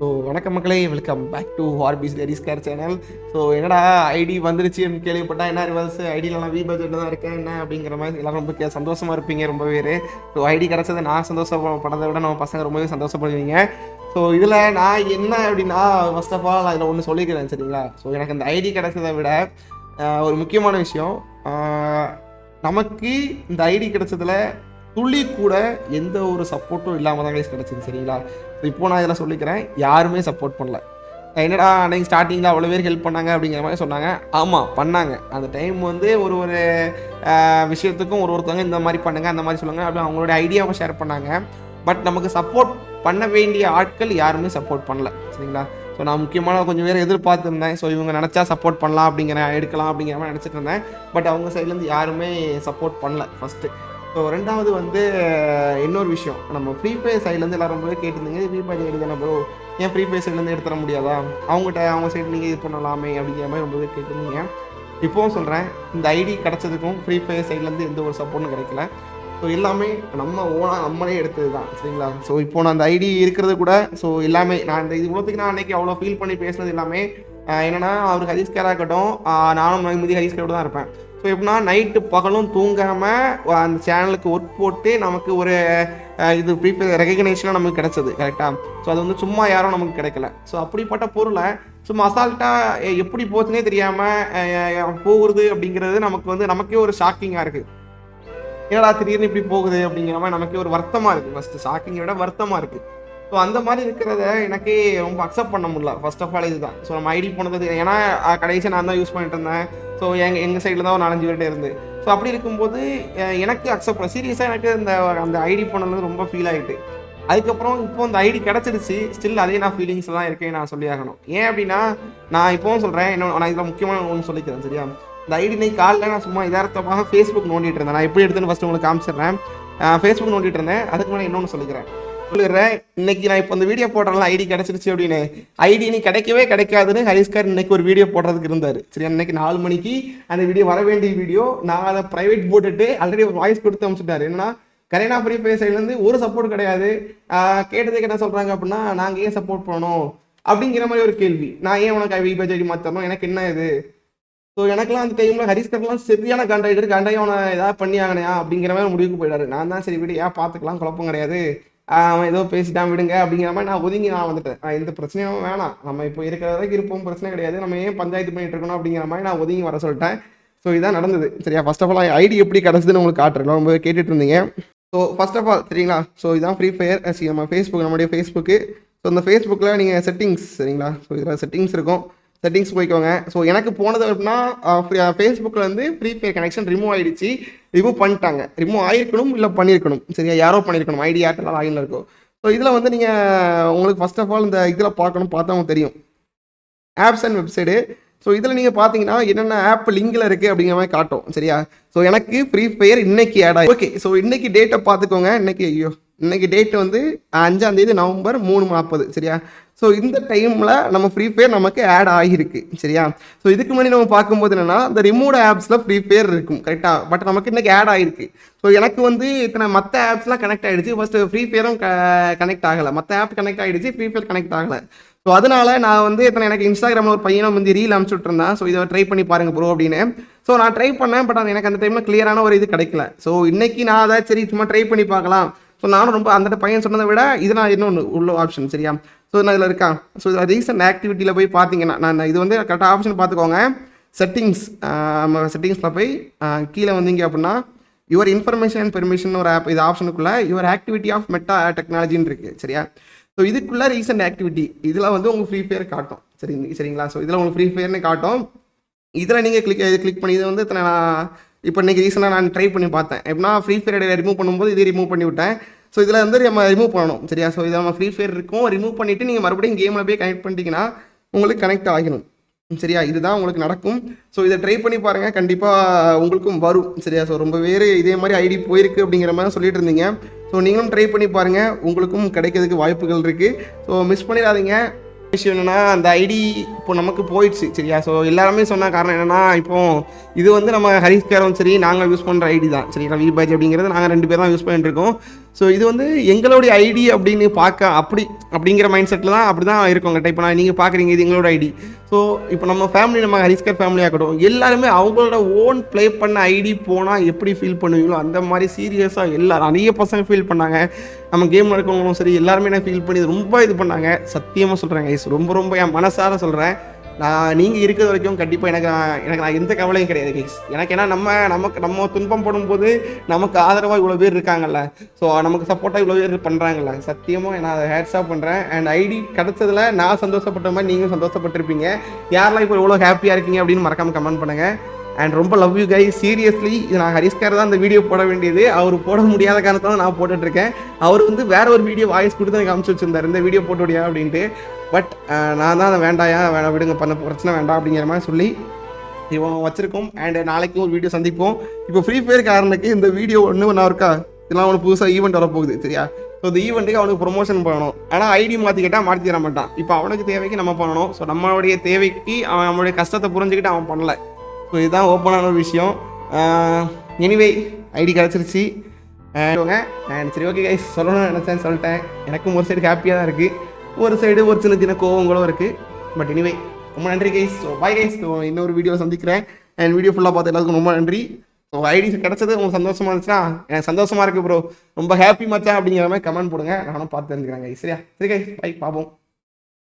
So வணக்கம் மக்களே welcome back to ஹார்பிஸ் டெரிஸ் கேர் சேனல் ஸோ என்னடா ஐடி வந்துருச்சுன்னு கேள்விப்பட்டா என்ன ரிவர்ஸ் ஐடியில் நான் வி பட்ஜெட்டில் தான் இருக்கேன் என்ன அப்படிங்கிற மாதிரி எல்லாம் ரொம்ப கே- சந்தோஷமாக இருப்பீங்க ரொம்ப பேர். ஸோ ஐடி கிடச்சதை நான் சந்தோஷப்படுறதை விட நம்ம பசங்க ரொம்பவே சந்தோஷப்படுவீங்க. ஸோ இதில் நான் என்ன அப்படின்னா ஃபர்ஸ்ட் ஆஃப் ஆல் அதில் ஒன்று சொல்லிக்கிறேன் சரிங்களா? ஸோ எனக்கு அந்த ஐடி கிடச்சதை விட ஒரு முக்கியமான விஷயம். நமக்கு இந்த ஐடி கிடச்சதில் துளி கூட எந்த ஒரு சப்போர்ட்டும் இல்லாமல் தான் கைஸ் கிடச்சிது சரிங்களா? இப்போ நான் இதில் சொல்லிக்கிறேன். யாருமே சப்போர்ட் பண்ணல. என்னடா அன்னைக்கு ஸ்டார்டிங்கில் அவ்வளோ பேர் ஹெல்ப் பண்ணாங்க அப்படிங்கிற மாதிரி சொன்னாங்க. ஆமாம் பண்ணாங்க. அந்த டைம் வந்து ஒரு ஒரு விஷயத்துக்கும் ஒரு ஒருத்தவங்க இந்த மாதிரி பண்ணுங்க அந்த மாதிரி சொல்லுங்கள் அப்படி அவங்களோட ஐடியாவை ஷேர் பண்ணாங்க. பட் நமக்கு சப்போர்ட் பண்ண வேண்டிய ஆட்கள் யாருமே சப்போர்ட் பண்ணல சரிங்களா? ஸோ நான் முக்கியமான கொஞ்சம் பேர் எதிர்பார்த்துருந்தேன். ஸோ இவங்க நினச்சா சப்போர்ட் பண்ணலாம் அப்படிங்கிற எடுக்கலாம் அப்படிங்கிற மாதிரி நினச்சிட்டு இருந்தேன். பட் அவங்க சைட்லேருந்து யாருமே சப்போர்ட் பண்ணல ஃபஸ்ட்டு ஸோ ரெண்டாவது வந்து இன்னொரு விஷயம். நம்ம ஃப்ரீ ஃபயர் சைட்லேருந்து எல்லாரும் ரொம்பவே கேட்டிருந்தீங்க ஃப்ரீ ஃபயர் ஐடி தானே ப்ரோ ஏன் ஃப்ரீ ஃபயர் சைட்லேருந்து எடுத்துட முடியாதா? அவங்ககிட்ட அவங்க சைடு நீங்கள் இது பண்ணலாமே அப்படிங்கிற மாதிரி ரொம்பவே கேட்டிருந்தீங்க. இப்போவும் சொல்கிறேன் இந்த ஐடி கிடச்சதுக்கும் ஃப்ரீ ஃபயர் சைட்லேருந்து எந்த ஒரு சப்போர்ட்டும் கிடைக்கல. ஸோ எல்லாமே நம்ம ஓனாக நம்மளே எடுத்தது தான் சரிங்களா? ஸோ இப்போ நான் அந்த ஐடி இருக்கிறது கூட ஸோ எல்லாமே நான் இந்த இது இவ்வளோத்துக்கு நான் அன்னைக்கு அவ்வளோ ஃபீல் பண்ணி பேசுனது எல்லாமே என்னென்னா அவர் ஹரிஸ்கேராக இருக்கட்டும் நானும் மிதி ஹரிஸ்கரோட தான் இருப்பேன். ஸோ எப்படின்னா நைட்டு பகலும் தூங்காமல் அந்த சேனலுக்கு ஒர்க் போட்டு நமக்கு ஒரு இது ப்ரீஃபயர் ரெகக்னேஷனாக நமக்கு கிடச்சது கரெக்டாக ஸோ அது வந்து சும்மா யாரும் நமக்கு கிடைக்கல. ஸோ அப்படிப்பட்ட பொருளை சும்மா அசால்ட்டாக எப்படி போச்சுனே தெரியாமல் போகுது அப்படிங்கிறது நமக்கு வந்து நமக்கே ஒரு ஷாக்கிங்காக இருக்குது என்னடா திடீர்னு இப்படி போகுது அப்படிங்கிற மாதிரி நமக்கே ஒரு வருத்தமாக இருக்குது ஃபஸ்ட்டு ஷாக்கிங்கை விட வருத்தமாக இருக்குது ஸோ அந்த மாதிரி இருக்கிறத எனக்கே ரொம்ப அக்செப்ட் பண்ண முடியல. ஃபர்ஸ்ட் ஆஃப் ஆல் இதுதான். ஸோ நம்ம ஐடி போனது ஏன்னா கடைசியாக நான் தான் யூஸ் பண்ணிட்டு இருந்தேன். ஸோ எங்கள் எங்கள் சைடில் தான் ஒரு நாலஞ்சு பேர்கிட்ட இருந்து. ஸோ அப்படி இருக்கும்போது எனக்கு அக்செப்ட் பண்ண சீரியஸாக எனக்கு இந்த அந்த ஐடி போனது ரொம்ப ஃபீல் ஆகிட்டு அதுக்கப்புறம் இப்போ இந்த ஐடி கிடச்சிருச்சு. ஸ்டில் அதே நான் ஃபீலிங்ஸ் தான் இருக்கேன் நான் சொல்லி ஆகணும். ஏன் அப்படின்னா நான் இப்போவும் சொல்கிறேன் இன்னும் நான் இதில் முக்கியமான ஒன்று சொல்லிக்கிறேன் சரியா? இந்த ஐடி இன்னைக்கு காலைல நான் சும்மா இதார்த்தமாக ஃபேஸ்புக் நோண்டிட்டு இருந்தேன். நான் எப்படி எடுத்துன்னு ஃபஸ்ட்டு உங்களுக்கு காமிச்சிடுறேன். ஃபேஸ்புக் நோண்டிட்டு இருந்தேன். அதுக்கு மேலே இன்னொன்று சொல்லிக்கிறேன். சொல்லிடுறேன் இன்னைக்கு நான் இப்போ இந்த வீடியோ போடுறேன் ஐடி கிடைச்சிருச்சு அப்படின்னு. ஐடி நீ கிடைக்கவே கிடைக்காதுன்னு ஹரிஷ்கர் இன்னைக்கு ஒரு வீடியோ போடுறதுக்கு இருந்தார். சரி இன்னைக்கு நாலு மணிக்கு அந்த வீடியோ வர வேண்டிய வீடியோ நான் அதை ப்ரைவேட் போட்டுட்டு ஆல்ரெடி ஒரு வாய்ஸ் கொடுத்து அமைச்சிட்டாரு என்னன்னா கரேனா ஃப்ரீ ஃபயர் சைட்லேருந்து ஒரு சப்போர்ட் கிடையாது. கேட்டதுக்கு என்ன சொல்கிறாங்க அப்படின்னா நாங்கள் ஏன் சப்போர்ட் பண்ணணும்? அப்படிங்கிற மாதிரி ஒரு கேள்வி. நான் ஏன் உனக்கு ஐவி ஐடி மாற்றணும் எனக்கு என்ன இது? ஸோ எனக்குலாம் அந்த டைமில் ஹரிஸ்கர்லாம் சரியான காண்டாயிட்டு காண்டாயி அவனை ஏதாவது பண்ணி ஆகணையா அப்படிங்கிற மாதிரி முடிவுக்கு போயிடாரு நான் தான் சரி விடு ஏன் பார்த்துக்கலாம்? குழப்பம் கிடையாது. அவன் ஏதோ பேசிட்டான் விடுங்க அப்படிங்கிற மாதிரி நான் ஒதுங்கி நான் வந்துட்டேன். எந்த பிரச்சனையும் வேணாம். நம்ம இப்போ இருக்கிற வரைக்கும் இருப்போம் பிரச்சனை கிடையாது. நம்ம ஏன் பஞ்சாயத்து பண்ணிட்டு இருக்கணும் அப்படிங்கிற மாதிரி நான் ஒதுங்கி வர சொல்லிட்டேன். ஸோ இதான் நடந்தது. சரியா? ஃபர்ஸ்ட் ஆஃப் ஆல் ஐடி எப்படி கிடச்சதுன்னு உங்களுக்கு காட்டுறேன். ரொம்ப கேட்டுட்டு இருந்தீங்க. ஸோ ஃபர்ஸ்ட் ஆஃப் ஆல் சரிங்களா? ஸோ இதான் ஃப்ரீ ஃபயர் நம்ம ஃபேஸ்புக் நம்முடைய ஃபேஸ்புக்கு ஸோ இந்த ஃபேஸ்புக்கில் நீங்கள் செட்டிங்ஸ் சரிங்களா? ஸோ இதில் செட்டிங்ஸ் இருக்கும். செட்டிங்ஸ் போய்க்கோங்க. ஸோ எனக்கு போனது அப்படின்னா ஃபேஸ்புக்கில் வந்து ஃப்ரீ ஃபயர் கனெக்ஷன் ரிமூவ் ஆகிடுச்சு ரிமூவ் பண்ணிட்டாங்க. ரிமூவ் ஆயிருக்கணும் இல்லை பண்ணியிருக்கணும். சரியா? யாரோ பண்ணியிருக்கணும். ஐடி ஏர்டெல்லாம் லாகின்ல இருக்கும் ஸோ இதில் வந்து நீங்கள் உங்களுக்கு ஃபர்ஸ்ட் ஆஃப் ஆல் இந்த இதில் பார்க்கணும் பார்த்தா தெரியும். ஆப்ஸ் அண்ட் வெப்சைடு ஸோ இதில் நீங்கள் பார்த்தீங்கன்னா என்னென்ன ஆப் லிங்கில் இருக்குது அப்படிங்கிற மாதிரி காட்டும். சரியா? ஸோ எனக்கு ஃப்ரீ ஃபயர் இன்னைக்கு ஆட் ஆகி ஓகே ஸோ இன்னைக்கு டேட்டை பார்த்துக்கோங்க. இன்னைக்கு ஐயோ. இன்னைக்கு டேட் வந்து அஞ்சாம் தேதி நவம்பர் மூணு நாற்பது சரியா? ஸோ இந்த டைமில் நம்ம ஃப்ரீ ஃபயர் நமக்கு ஆட் ஆகியிருக்கு சரியா? ஸோ இதுக்கு முன்னாடி நம்ம பார்க்கும்போது என்னன்னா இந்த ரிமூவ் ஆப்ஸில் ஃப்ரீ ஃபயர் இருக்கும் கரெக்டாக பட் நமக்கு இன்னைக்கு ஆட் ஆகிருக்கு ஸோ எனக்கு வந்து இத்தனை மற்ற ஆப்ஸ்லாம் கனெக்ட் ஆகிடுச்சு. ஃபஸ்ட்டு ஃப்ரீ ஃபயரும் கனெக்ட் ஆகலை. மற்ற ஆப் கனெக்ட் ஆகிடுச்சு ஃப்ரீ ஃபயர் கனெக்ட் ஆகலை. ஸோ அதனால நான் வந்து இத்தனை எனக்கு இன்ஸ்டாகிராமில் ஒரு பையனை வந்து ரீல் அனுப்பிச்சு விட்ருந்தேன் ஸோ இதை ட்ரை பண்ணி பாருங்க ப்ரோ அப்படின்னு. ஸோ நான் ட்ரை பண்ணேன் பட் அது எனக்கு அந்த டைமில் கிளியரான ஒரு இது கிடைக்கல. ஸோ இன்னைக்கு நான் அதை சரி சும்மா ட்ரை பண்ணி பார்க்கலாம். ஸோ நானும் ரொம்ப அந்த பையன் சொன்னதை விட இது நான் இன்னொன்று உள்ள ஆப்ஷன் சரியா? ஸோ நான் இதில் இருக்கேன். ஸோ இதில் ரீசன்ட் ஆக்டிவிட்டியில் போய் பார்த்தீங்கன்னா நான் இது வந்து கரெக்டாக ஆப்ஷன் பார்த்துக்கோங்க. செட்டிங்ஸ் நம்ம செட்டிங்ஸில் போய் கீழே வந்தீங்க அப்படின்னா யுவர் இன்ஃபர்மேஷன் அண்ட் பெர்மிஷன் ஒரு ஆப் இது ஆப்ஷனுக்குள்ளே யுவர் ஆக்டிவிட்டி ஆஃப் மெட்டா டெக்னாலஜின்னு இருக்குது சரியா? ஸோ இதுக்குள்ள ரீசெண்ட் ஆக்டிவிட்டி இதில் வந்து உங்களுக்கு ஃப்ரீ ஃபயர் காட்டும் சரி சரிங்களா? ஸோ இதில் உங்களுக்கு ஃப்ரீ ஃபயர்னு காட்டும். இதில் நீங்கள் கிளிக் கிளிக் பண்ணி இது வந்து இத்தனை நான் இப்போ இன்னைக்கு ரீசெண்டாக நான் ட்ரை பண்ணி பார்த்தேன். எப்படின்னா ஃப்ரீ ஃபயர் ரிமூவ் பண்ணும்போது இதே ரிமூவ் பண்ணி விட்டேன். ஸோ இதில் வந்து நம்ம ரிமூவ் பண்ணணும். சரியா? ஸோ இதை நம்ம ஃப்ரீ ஃபயர் இருக்கும். ரிமூவ் பண்ணிவிட்டு நீங்கள் மறுபடியும் கேமில் போய் கனெக்ட் பண்ணிட்டீங்கன்னா உங்களுக்கு கனெக்ட் ஆகிடும் சரியா? இதுதான் உங்களுக்கு நடக்கும். ஸோ இதை ட்ரை பண்ணி பாருங்கள் கண்டிப்பாக உங்களுக்கும் வரும். சரியா? ஸோ ரொம்ப பேர் இதே மாதிரி ஐடி போயிருக்கு அப்படிங்கிற மாதிரி சொல்லிட்டு இருந்தீங்க. ஸோ நீங்களும் ட்ரை பண்ணி பாருங்கள் உங்களுக்கும் கிடைக்கிறதுக்கு வாய்ப்புகள் இருக்குது ஸோ மிஸ் பண்ணிடாதீங்க. விஷயம் என்னன்னா அந்த ஐடி இப்போ நமக்கு போயிடுச்சு சரியா? ஸோ எல்லாருமே சொன்ன காரணம் என்னன்னா இப்போ இது வந்து நம்ம ஹரிஸ்காரும் சரி நாங்கள் யூஸ் பண்ணுற ஐடி தான் சரிங்களா வீபாஜ் அப்படிங்கிறது நாங்கள் ரெண்டு பேர் தான் யூஸ் பண்ணிட்டு இருக்கோம். ஸோ இது வந்து எங்களுடைய ஐடி அப்படின்னு பார்க்க அப்படி அப்படிங்கிற மைண்ட் செட்டில் தான் அப்படி தான் இருக்கோங்க டைப் நான் நீங்கள் பார்க்குறீங்க இது எங்களோட ஐடி ஸோ இப்போ நம்ம ஃபேமிலி நம்ம ஹரிஸ்கர் ஃபேமிலியாக இருக்கட்டும் எல்லாருமே அவங்களோட ஓன் ப்ளே பண்ண ஐடி போனால் எப்படி ஃபீல் பண்ணுவீங்களோ அந்த மாதிரி சீரியஸாக எல்லாரும் நிறைய பசங்க ஃபீல் பண்ணாங்க. நம்ம கேம் நடக்கவங்களும் சரி எல்லாருமே என்ன ஃபீல் பண்ணி ரொம்ப இது பண்ணாங்க. சத்தியமாக சொல்கிறேன் ஐஸ் ரொம்ப ரொம்ப என் மனசார சொல்கிறேன் நான் நீங்கள் இருக்கிற வரைக்கும் கண்டிப்பாக எனக்கு நான் எனக்கு நான் எந்த கவலையும் கிடையாது கைஸ் எனக்கு ஏன்னா நம்ம நமக்கு நம்ம துன்பம் போடும்போது நமக்கு ஆதரவாக இவ்வளோ பேர் இருக்காங்கல்ல. ஸோ நமக்கு சப்போர்ட்டாக இவ்வளோ பேர் பண்ணுறாங்கல்ல சத்தியமாக நான் அதை ஹேட்ஸாக பண்ணுறேன் அண்ட் ஐடி கிடச்சதில் நான் சந்தோஷப்பட்ட மாதிரி நீங்களும் சந்தோஷப்பட்டிருப்பீங்க. யாரெல்லாம் இப்போ எவ்வளோ ஹாப்பியாக இருக்கீங்க அப்படின்னு மறக்காமல் கமெண்ட் பண்ணுங்கள் அண்ட் ரொம்ப லவ் யூ கை சீரியஸ்லி இது நான் ஹரிஸ்கார் தான் இந்த வீடியோ போட வேண்டியது. அவர் போட முடியாத காரணத்தால் நான் போட்டுட்ருக்கேன் அவர் வந்து வேற ஒரு வீடியோ வாய்ஸ் கொடுத்து எனக்கு அமுச்சு வச்சிருந்தார். இந்த வீடியோ போட்டு விடியா அப்படின்ட்டு பட் நான் தான் அதை வேண்டாயா? வேணாம் விடுங்க பண்ண பிரச்சனை வேண்டாம் அப்படிங்கிற மாதிரி சொல்லி இவன் வச்சிருக்கோம். அண்ட் நாளைக்கும் ஒரு வீடியோ சந்திப்போம். இப்போ ஃப்ரீ ஃபயர் காரனுக்கு இந்த வீடியோ ஒன்று ஒன்றா இருக்கா? இதெல்லாம் அவனுக்கு புதுசாக ஈவெண்ட் வரப்போகுது சரியா? ஸோ இந்த ஈவெண்ட்டுக்கு அவனுக்கு ப்ரொமோஷன் பண்ணணும். ஆனால் ஐடி மாற்றிக்கிட்டால் மாற்றி தர மாட்டான். இப்போ அவனுக்கு தேவைக்கு நம்ம பண்ணணும். ஸோ நம்மளுடைய தேவைக்கு அவன் நம்மளுடைய கஷ்டத்தை புரிஞ்சுக்கிட்டு அவன் பண்ணலை. ஸோ இதுதான் ஓப்பனான ஒரு விஷயம். எனிவே ஐடி கிடச்சிருச்சு. அண்ட் சரி ஓகே கைஸ் சொல்லணும்னு நினச்சேன் சொல்லிட்டேன். எனக்கும் ஒரு சைடு ஹாப்பியாக தான் இருக்குது ஒரு சைடு ஒரு சின்ன சின்ன கோவங்களும் இருக்குது பட் எனிவே ரொம்ப நன்றி guys so bye guys so இன்னொரு வீடியோ சந்திக்கிறேன். அண்ட் வீடியோ ஃபுல்லாக பார்த்து எல்லாத்துக்கும் ரொம்ப நன்றி. ஸோ ஐடி கிடச்சது உங்களுக்கு சந்தோஷமாக இருந்துச்சுன்னா எனக்கு சந்தோஷமாக இருக்குது ப்ரோ ரொம்ப ஹாப்பி மச்சான் அப்படிங்கிற மாதிரி கமெண்ட் போடுங்க. நானும் பார்த்து தெரிஞ்சுக்கிறேன் கைஸ் சரியா? சரி கைஸ் பாய் பார்ப்போம்.